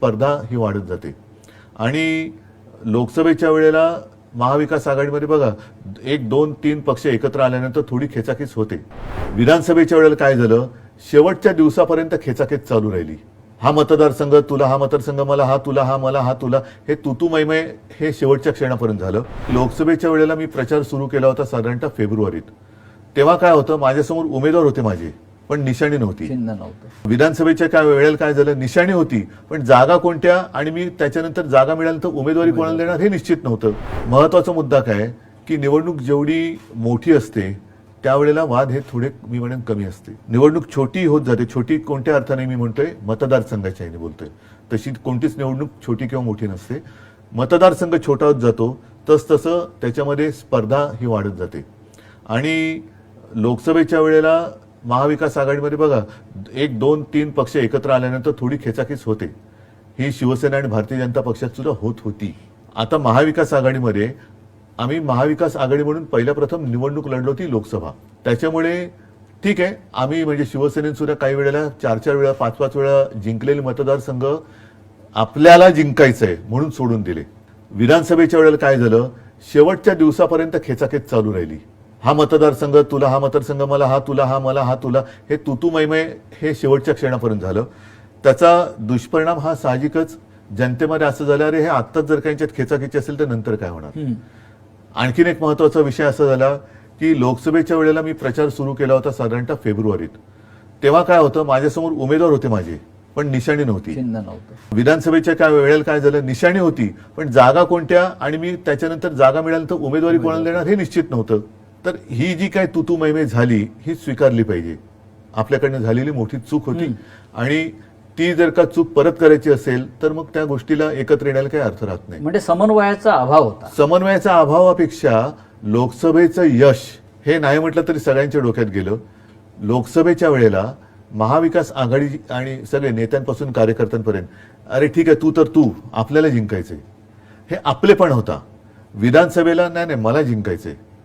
स्पर्धा ही वाढत जाते. आणि लोकसभेच्या वेळेला महाविकास आघाडीमध्ये बघा एक दोन तीन पक्ष एकत्र आल्यानंतर थोडी खेचाखेच होते. विधानसभेच्या वेळेला काय झालं? शेवटच्या दिवसापर्यंत खेचाखेच चालू राहिली. हा मतदारसंघ तुला हा मतदारसंघ मला हा तुला हा मला हा तुला हे तुतू मैमय हे शेवटच्या क्षणापर्यंत झालं. लोकसभेच्या वेळेला मी प्रचार सुरू केला होता साधारणतः फेब्रुवारीत. तेव्हा काय होतं? माझ्यासमोर उमेदवार होते माझे. पण निशाणी नव्हती. चिन्ह नव्हतं. विधानसभेच्या काय वेळेला काय झालं? निशाणी होती. पण जागा कोणत्या आणि मी त्याच्यानंतर जागा मिळाल्यानंतर उमेदवारी कोणाला देणार हे निश्चित नव्हतं. महत्त्वाचा मुद्दा काय? की निवडणूक जेवढी मोठी असते त्यावेळेला वाद हे थोडे मी म्हणेन कमी असते. निवडणूक छोटी होत जाते. छोटी कोणत्या अर्थाने मी म्हणतोय? मतदारसंघाच्या ह्याने बोलतोय. तशी कोणतीच निवडणूक छोटी किंवा मोठी नसते. मतदारसंघ छोटा होत जातो. तस तसं त्याच्यामध्ये स्पर्धा ही वाढत जाते. आणि लोकसभेच्या वेळेला महाविकास आघाडीमध्ये बघा एक दोन तीन पक्ष एकत्र आल्यानंतर थोडी खेचाखेच होते. ही शिवसेना आणि भारतीय जनता पक्षात सुद्धा होत होती. आता महाविकास आघाडीमध्ये आम्ही महाविकास आघाडी म्हणून पहिल्या प्रथम निवडणूक लढलो होती लोकसभा. त्याच्यामुळे ठीक आहे आम्ही म्हणजे शिवसेनेने सुद्धा काही वेळेला चार चार वेळा पाच पाच वेळा जिंकलेले मतदारसंघ आपल्याला जिंकायचं आहे म्हणून सोडून दिले. विधानसभेच्या वेळेला काय झालं शेवटच्या दिवसापर्यंत खेचाखेच चालू राहिली. हा मतदारसंघ तुला हा मतदारसंघ मला हा तुला हा मला हा तुला हे तुतू मैमय हे शेवटच्या क्षणापर्यंत झालं. त्याचा दुष्परिणाम हा साहजिकच जनतेमध्ये असं झालं अरे हे आत्ताच जर काही याच्यात खेचाखेची असेल तर नंतर काय होणार. आणखीन एक महत्त्वाचा विषय असा झाला की लोकसभेच्या वेळेला मी प्रचार सुरू केला होता साधारणतः फेब्रुवारीत. तेव्हा काय होतं माझ्यासमोर उमेदवार होते माझे पण निशाणी नव्हतं. विधानसभेच्या काय वेळेला काय झालं निशाणी होती पण जागा कोणत्या आणि मी त्याच्यानंतर जागा मिळाल्यानंतर उमेदवारी. कोणाला देणार हे निश्चित नव्हतं. तर ही जी काय तुतू मैमे झाली ही स्वीकारली पाहिजे. आपल्याकडनं झालेली मोठी चूक होती आणि ती जर का चूक परत करायची असेल तर मग त्या गोष्टीला एकत्र येण्याला काही अर्थ राहत नाही. म्हणजे समन्वयाचा अभाव होता. समन्वयाच्या अभावापेक्षा लोकसभेचं यश हे नाही म्हटलं तरी सगळ्यांच्या डोक्यात गेलं. लोकसभेच्या वेळेला महाविकास आघाडी आणि सगळे नेत्यांपासून कार्यकर्त्यांपर्यंत अरे ठीक आहे तू तर तू आपल्याला जिंकायचंय. हे आपलेपण होता. विधानसभेला नाही नाही मला जिंकायचंय.